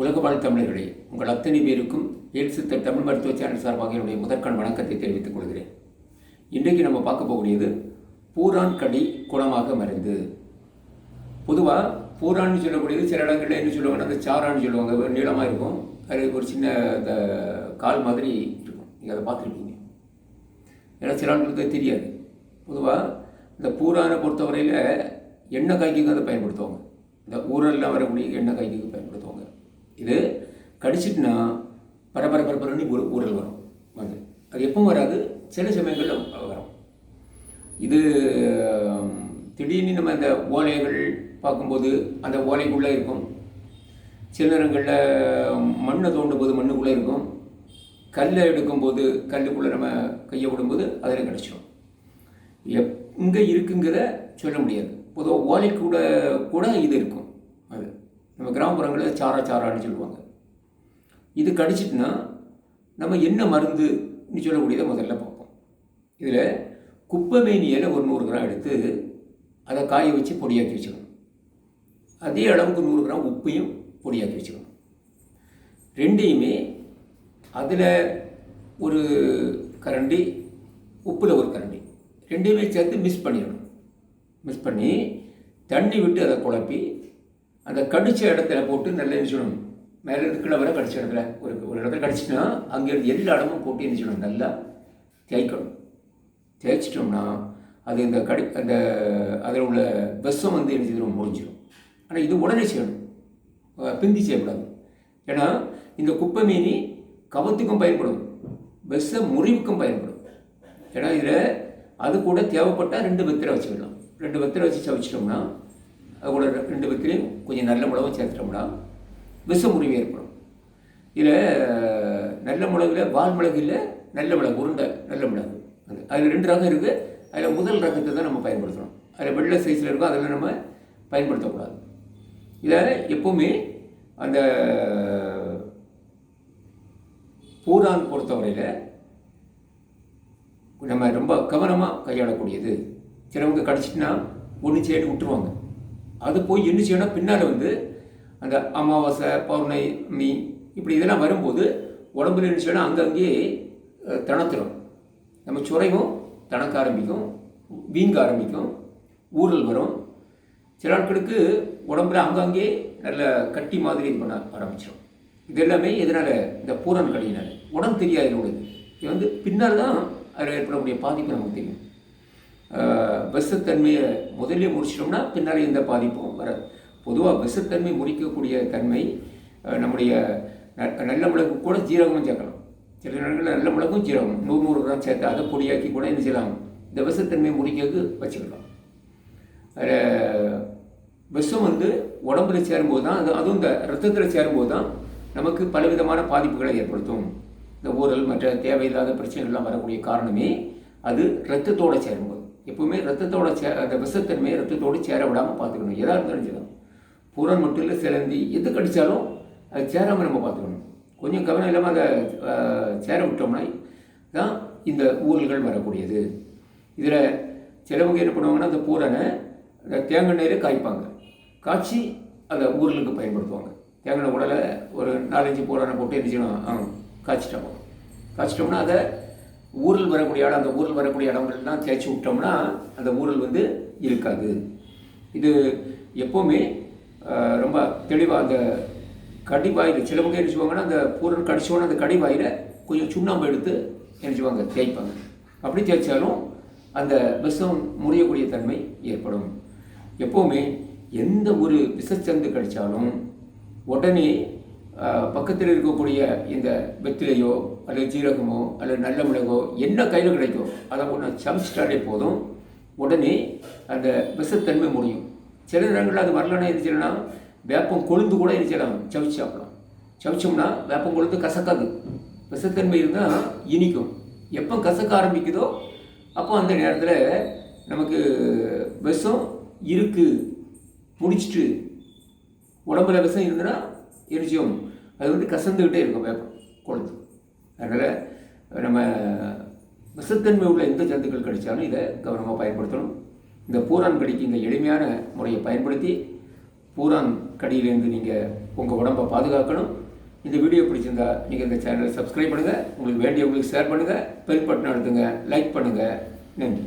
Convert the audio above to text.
உலக வாழ் தமிழர்களே உங்கள் அத்தனை பேருக்கும் ஏல் தமிழ் மருத்துவ சேனல் சார்பாக என்னுடைய முதற்கண் வணக்கத்தை தெரிவித்துக் கொள்கிறேன். இன்றைக்கு நம்ம பார்க்க போகக்கூடியது பூரான் கடி குணமாக மருந்து. பொதுவாக பூரான்னு சொல்லக்கூடியது சில இடங்களில் என்ன சொல்லுவாங்க அந்த சாரான்னு சொல்லுவாங்க. நீளமாக இருக்கும். அது ஒரு சின்ன இந்த கால் மாதிரி இருக்கும். நீங்கள் அதை பார்த்துருப்பீங்க. ஏன்னா சில ஆட்களுக்கு தெரியாது. பொதுவாக இந்த பூரானை பொறுத்தவரையில் எண்ணெய் காய்க்கு அதை பயன்படுத்துவாங்க. இந்த ஊரெல்லாம் வரக்கூடிய எண்ணெய் காய்க்கு பயன்படுத்துவாங்க. இது கடிச்சிட்டுனா பரபர பரபரன்னு ஒரு ஊரல் வரும் வந்து. அது எப்பவும் வராது. சில சமயங்களில் வரும். இது திடீர்னு நம்ம அந்த ஓலைகள் பார்க்கும்போது அந்த ஓலைக்குள்ளே இருக்கும். சில நேரங்களில் மண்ணை தோண்டும் போது மண்ணுக்குள்ளே இருக்கும். கல்லை எடுக்கும்போது கல்லுக்குள்ளே நம்ம கையை விடும்போது அதில் கிடச்சிடும் எப் இங்கே இருக்குங்கிறத சொல்ல முடியாது. பொதுவாக ஓலை கூட கூட இது இருக்கும். அது. நம்ம கிராமப்புறங்களில் சாரா சாரான்னு சொல்லுவாங்க. இது கடிச்சிட்டுனா நம்ம என்ன மருந்துன்னு சொல்லக்கூடியதை முதல்ல பார்ப்போம். இதில் குப்பை இலை ஒரு நூறு கிராம் எடுத்து அதை காய வச்சு பொடியாக்கி வச்சுக்கணும். அதே அளவுக்கு நூறு கிராம் உப்பையும் பொடியாக்கி வச்சுக்கணும். ரெண்டையுமே அதில் ஒரு கரண்டி உப்பில் ஒரு கரண்டி ரெண்டையுமே சேர்த்து மிக்ஸ் பண்ணிடணும். மிக்ஸ் பண்ணி தண்ணி விட்டு அதை குழப்பி அந்த கடிச்ச இடத்துல போட்டு நல்லா என்ன செய்யணும்? மேலே இருந்து கீழே வர கடிச்ச இடத்துல ஒரு ஒரு இடத்துல கடிச்சிட்டுனா அங்கேருந்து எல்லா இடமும் போட்டு என்ன செய்யணும்? நல்லா தேய்க்கணும். தேய்ச்சிட்டோம்னா அது இந்த கடி அந்த அதில் உள்ள விஷம் வந்து என்ன செய்யணும் முடிஞ்சிடும் ஆனால் இது உடனே செய்யணும். பிந்தி செய்யக்கூடாது. ஏன்னா இந்த குப்பை மீனி கவத்துக்கும் பயன்படும். விஷ முறிவுக்கும் பயன்படும். ஏன்னா இதில் அது கூட தேவைப்பட்டால் ரெண்டு வெத்திரை வச்சுக்கலாம். ரெண்டு வெத்திரை வச்சு சவிச்சிட்டோம்னா கூட ரெண்டு வெத்திரையும் கொஞ்சம் நல்ல மிளகும் சேர்த்துட்டோம்னா விஷ முறிவு ஏற்படும். இதில் நல்ல மிளகுல வால் மிளகு இல்லை நல்ல மிளகு உருண்டை நல்ல மிளகு. அது அதில் ரெண்டு ரகம் இருக்குது அதில் முதல் ரகத்தை தான் நம்ம பயன்படுத்தணும் அதில் வெள்ளை சைஸில் இருக்கும் அதில் நம்ம பயன்படுத்தக்கூடாது. இதை எப்போவுமே அந்த பூரான் பொறுத்தவரையில் நம்ம ரொம்ப கவனமாக கையாளக்கூடியது. சிலவங்க கடிச்சிட்டுனா ஒன்று சேர்ந்து விட்டுருவாங்க. அது போய் என்ன செய்யணும் பின்னால் வந்து அந்த அமாவாசை பௌர்ணமி இப்படி இதெல்லாம் வரும்போது உடம்புல என்ன செய்யணும்? அங்கங்கே அஹ், தணத்துரும் நம்ம சுரையும் தணக்க ஆரம்பிக்கும் வீங்க ஆரம்பிக்கும் ஊறல் வரும். சில ஆட்களுக்கு உடம்புல அங்கங்கே நல்ல கட்டி மாதிரி இது பண்ண ஆரம்பிச்சிடும் இது எல்லாமே எதனால்? இந்த பூரன் கழியினால் உடம்பு தெரியாது உள்ளது இது. வந்து பின்னால் தான் அதில் ஏற்படக்கூடிய பாதிப்பு நமக்கு தெரியும். விஷத்தன்மையை முதலே முடிச்சிட்டோம்னா பின்னால் எந்த பாதிப்பும் வராது. பொதுவாக விஷத்தன்மை முறிக்கக்கூடிய தன்மை நம்முடைய ந- நல்ல மிளகு கூட ஜீரகமும் சேர்க்கலாம். சில நேரங்களில் நல்ல மிளகும் ஜீரகம் நூறு நூறு கிராம் சேர்த்து அதை பொடியாக்கி கூட என்ன செய்யலாம்? இந்த விஷத்தன்மையை முறிக்கிறதுக்கு வச்சுக்கலாம். விஷம் வந்து உடம்புல சேரும்போது தான் அது அதுவும் இந்த ரத்தத்தில் சேரும்போது தான் நமக்கு பலவிதமான பாதிப்புகளை ஏற்படுத்தும். இந்த ஊரல் மற்ற தேவையில்லாத பிரச்சனைகள்லாம் வரக்கூடிய காரணமே அது ரத்தத்தோடு சேரும்போது. எப்பவுமே ரத்தத்தோட சே அந்த விஷத்தன்மையை ரத்தத்தோடு சேர விடாமல் பார்த்துக்கணும். எதாக இருந்தாலும் சரி பூரன் மட்டும் இல்லை சிலந்தி எது கடித்தாலும் அது சேராமல் நம்ம பார்த்துக்கணும். கொஞ்சம் கவனம் இல்லாமல் அதை சேர விட்டோம்னா தான் இந்த ஊர்கள் வரக்கூடியது. இதில் சிலவங்க என்ன பண்ணுவாங்கன்னா அந்த பூரனை அந்த தேங்காய் எண்ணெயில காய்ப்பாங்க. காய்ச்சி அதை ஊரலுக்கு பயன்படுத்துவாங்க. தேங்காய் உடலை ஒரு நாலஞ்சு பூரனை போட்டு என்ன செய்யணும்? ஆ, காய்ச்சிட்டோம்னா அதை ஊரில் வரக்கூடிய இடம் அந்த ஊரில் வரக்கூடிய இடங்கள்லாம் தேய்ச்சி விட்டோம்னா அந்த ஊரல் வந்து இருக்காது. இது எப்போவுமே ரொம்ப தெளிவாக அந்த கடிவாயில் சிலவங்க என்ன செய்வாங்கன்னா அந்த பூரன் கடிச்சோன்னு அந்த கடிவாயில் கொஞ்சம் சுண்ணாம்பு எடுத்து என்ன செய்வாங்க தேய்ப்பாங்க. அப்படி தேய்ச்சாலும் அந்த விஷம் முறியக்கூடிய தன்மை ஏற்படும். எப்போவுமே எந்த ஒரு விஷச்சந்து கடித்தாலும் உடனே பக்கத்தில் இருக்கக்கூடிய இந்த வெத்திலையோ அல்லது ஜீரகமோ அல்லது நல்ல மிளகோ என்ன கையில் கிடைக்கோ அதை ஒன்று சமைச்சிட்டாலே போதும். உடனே அந்த விஷத்தன்மை முடியும். சில நேரங்களில் அது வரலன்னா என்ன செய்யலாம்? வேப்பம் கொழுந்து கூட என்ன செய்யலாம்? சவிச்சு சாப்பிடலாம். சவிச்சோம்னா வேப்பம் கொழுந்து கசக்காது. விஷத்தன்மை இருந்தால் இனிக்கும். எப்போ கசக்க ஆரம்பிக்குதோ அப்போ அந்த நேரத்தில் நமக்கு விஷம் இருக்குது முடிச்சிட்டு உடம்புல விஷம் இருந்ததுன்னா எரிச்சியும் அது வந்து கசந்துக்கிட்டே இருக்கும் வேப்பம் கொழுந்து. அதனால் நம்ம விஷத்தன்மை உள்ள எந்த ஜந்துக்கள் கடித்தாலும் இதை கவனமாக பயன்படுத்தணும். இந்த பூரான் கடிக்கு இந்த எளிமையான முறையை பயன்படுத்தி பூரான் கடியிலேருந்து நீங்கள் உங்கள் உடம்பை பாதுகாக்கணும். இந்த வீடியோ பிடிச்சிருந்தா நீங்கள் இந்த சேனலை சப்ஸ்கிரைப் பண்ணுங்கள் உங்களுக்கு வேண்டியவங்களுக்கு ஷேர் பண்ணுங்கள் பெல் பட்டன் அழுத்துங்க. லைக் பண்ணுங்கள் நன்றி.